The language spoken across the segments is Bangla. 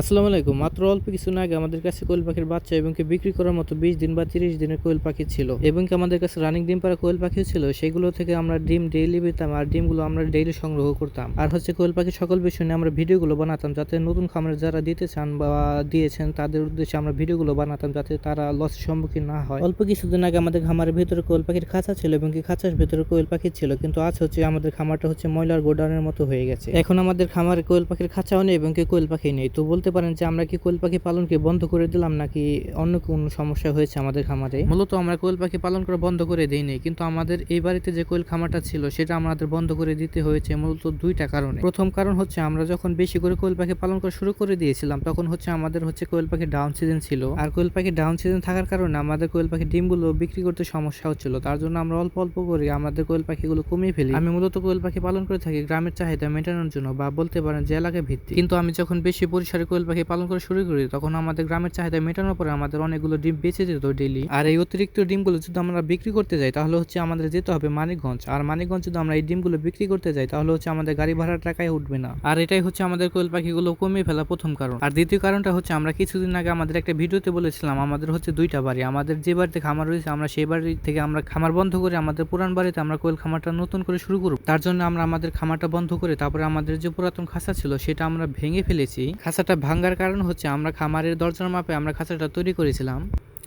আসসালামু আলাইকুম। মাত্র অল্প কিছু আগে আমাদের কাছে কোয়েল পাখির বাচ্চা এবং কি বিক্রি করার মতো বিশ দিন বা তিরিশ দিনের কোয়েল পাখি ছিল। এবং কি আমাদের কাছে রানিং ডিম পাড়া কোয়েল পাখিও ছিল, সেগুলো থেকে আমরা ডিম ডেইলি পেতাম আর ডিমগুলো আমরা ডেইলি সংগ্রহ করতাম। আর হচ্ছে কোয়েল পাখি সকল বিষয় নিয়ে আমরা ভিডিওগুলো বানাতাম যাতে নতুন খামারে যারা দিতে চান বা দিয়েছেন, তাদের উদ্দেশ্যে আমরা ভিডিওগুলো বানাতাম যাতে তারা লসের সম্মুখীন না হয়। অল্প কিছুদিন আগে আমাদের খামারের ভিতরে কোয়েল পাখির খাঁচা ছিল এবং কি খাঁচার ভিতরে কোয়েল পাখি ছিল, কিন্তু আজ হচ্ছে আমাদের খামারটা হচ্ছে ময়লার গোডাউনের মতো হয়ে গেছে। এখন আমাদের খামারে কোয়েল পাখির খাঁচাও নেই এবং কি কোয়েল পাখি নেই। তো বলতে পারেন যে আমরা কি কোয়েল পাখি পালনকে বন্ধ করে দিলাম নাকি অন্য কোনো সমস্যা হয়েছে আমাদের খামারে? মূলত আমরা কোয়েল পাখি পালন করা বন্ধ করে দিইনি কিন্তু আমাদের এই বাড়িতে যে কোয়েল খামারটা ছিল সেটা আমাদের বন্ধ করে দিতে হয়েছে মূলত দুইটা কারণে। প্রথম কারণ হচ্ছে আমরা যখন বেশি করে কোয়েল পাখি পালন করা শুরু করে দিয়েছিলাম, তখন হচ্ছে আমাদের হচ্ছে কোয়েল পাখি ডাউন সিজন ছিল। আর কোয়েল পাখি ডাউন সিজন থাকার কারণে আমাদের কোয়েল পাখি ডিমগুলো বিক্রি করতে সমস্যা হচ্ছিল, তার জন্য আমরা অল্প অল্প করে আমাদের কোয়েল পাখিগুলো কমিয়ে ফেলি। আমি মূলত কোয়েল পাখি পালন করে থাকি গ্রামের চাহিদা মেটানোর জন্য বা বলতে পারেন যে এলাকা ভিত্তিক কিন্তু আমি যখন বেশি পরিসরে কোয়েল পাখি পালন করা শুরু করি, তখন আমাদের গ্রামের চাহিদা মেটানোর পরে আমাদের অনেকগুলো ডিম বেঁচে যেত ডেলি আর এই অতিরিক্ত ডিমগুলো যদি আমরা বিক্রি করতে যাই, তাহলে হচ্ছে আমাদের যেতে হবে মানিকগঞ্জ। আর মানিকগঞ্জ যদি আমরা এই ডিমগুলো বিক্রি করতে যাই, তাহলে হচ্ছে আমাদের গাড়ি ভাড়ার টাকায় উঠবে না। আর এটাই হচ্ছে আমাদের কোয়েল পাখিগুলো কমিয়ে ফেলা প্রথম কারণ। আর দ্বিতীয় কারণটা হচ্ছে আমরা কিছুদিন আগে আমাদের একটা ভিডিওতে বলেছিলাম, আমাদের হচ্ছে দুইটা বাড়ি, আমাদের যে বাড়িতে খামার রয়েছে, আমরা সেই বাড়ি থেকে আমরা খামার বন্ধ করে আমাদের পুরান বাড়িতে আমরা কোয়েল খামারটা নতুন করে শুরু করব। তার জন্য আমরা আমাদের খামারটা বন্ধ করে, তারপরে আমাদের যে পুরাতন খাঁচা ছিল, সেটা আমরা ভেঙে ফেলেছি। খাঁচাটা ভাঙ্গার কারণ হচ্ছে আমরা খামারের দরজার মাপে আমরা খাঁচাটা তৈরি করেছিলাম।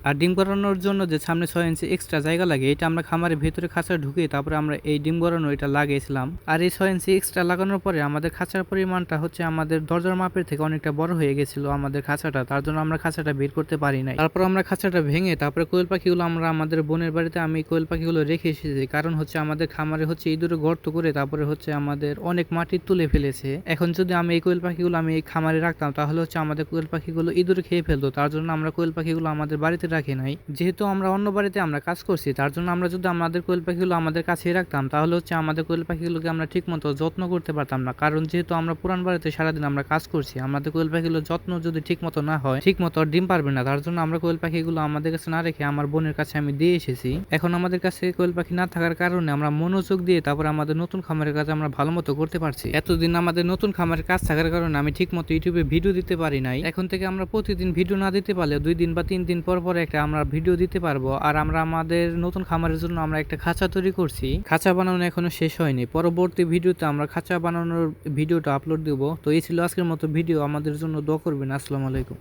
আর ডিম করানোর জন্য যে সামনে ছয় ইঞ্চি এক্সট্রা জায়গা লাগে, এটা আমরা খামারের ভেতরে খাঁচা ঢুকে তারপরে আমরা এই ডিম করানো এটা লাগিয়েছিলাম। আর এই ছয় ইঞ্চি এক্সট্রা লাগানোর পরে আমাদের খাঁচার পরিমাণটা হচ্ছে আমাদের দরজার মাপের থেকে অনেকটা বড় হয়ে গেছিল আমাদের খাঁচাটা, তার জন্য আমরা খাঁচাটা বের করতে পারি নাই। তারপর আমরা খাঁচাটা ভেঙে তারপরে কোয়েল পাখিগুলো আমরা আমাদের বোনের বাড়িতে আমি কোয়েল পাখিগুলো রেখে এসেছি, কারণ হচ্ছে আমাদের খামারে হচ্ছে ইঁদুরে গর্ত করে তারপরে হচ্ছে আমাদের অনেক মাটি তুলে ফেলেছে। এখন যদি আমি এই কোয়েল পাখিগুলো আমি এই খামারে রাখতাম, তাহলে হচ্ছে আমাদের কোয়েল পাখিগুলো ইঁদুরে খেয়ে ফেলতো, তার জন্য আমরা কোয়েল পাখিগুলো আমাদের বাড়িতে রাখি নাই। যেহেতু আমরা অন্য বাড়িতে আমরা কাজ করছি, তার জন্য আমরা যদি আমাদের কোয়েল পাখিগুলো আমাদের কাছেই রাখতাম, তাহলে হচ্ছে আমাদের কোয়েল পাখিগুলোকে আমরা ঠিক মতো যত্ন করতে পারতাম না। কারণ যেহেতু আমরা পুরান বাড়িতে সারাদিন আমরা কাজ করছি, আমাদের কোয়েল পাখিগুলো যত্ন যদি ঠিক মতো না হয় ঠিক মতো আর ডিম পারবে না, তার জন্য আমরা কোয়েল পাখিগুলো আমাদের কাছে না রেখে আমার বোনের কাছে আমি দিয়ে এসেছি। এখন আমাদের কাছে কোয়েল পাখি না থাকার কারণে আমরা মনোযোগ দিয়ে তারপর আমাদের নতুন খামারের কাজ আমরা ভালো মতো করতে পারছি। এতদিন আমাদের নতুন খামারের কাজ থাকার কারণে আমি ঠিক মতো ইউটিউবে ভিডিও দিতে পারি নাই। এখন থেকে আমরা প্রতিদিন ভিডিও না দিতে পারলে দুই দিন বা তিন দিন পর পর একটা আমরা ভিডিও দিতে পারব। আর আমরা আমাদের নতুন খামারের জন্য আমরা একটা খাঁচা তৈরি করছি। খাঁচা বানানো এখনও শেষ হয়নি। পরবর্তী ভিডিওতে আমরা খাঁচা বানানোর ভিডিওটা আপলোড দেবো। তো এই ছিল আজকের মতো ভিডিও আমাদের জন্য দোয়া করবেন। আসসালামু আলাইকুম।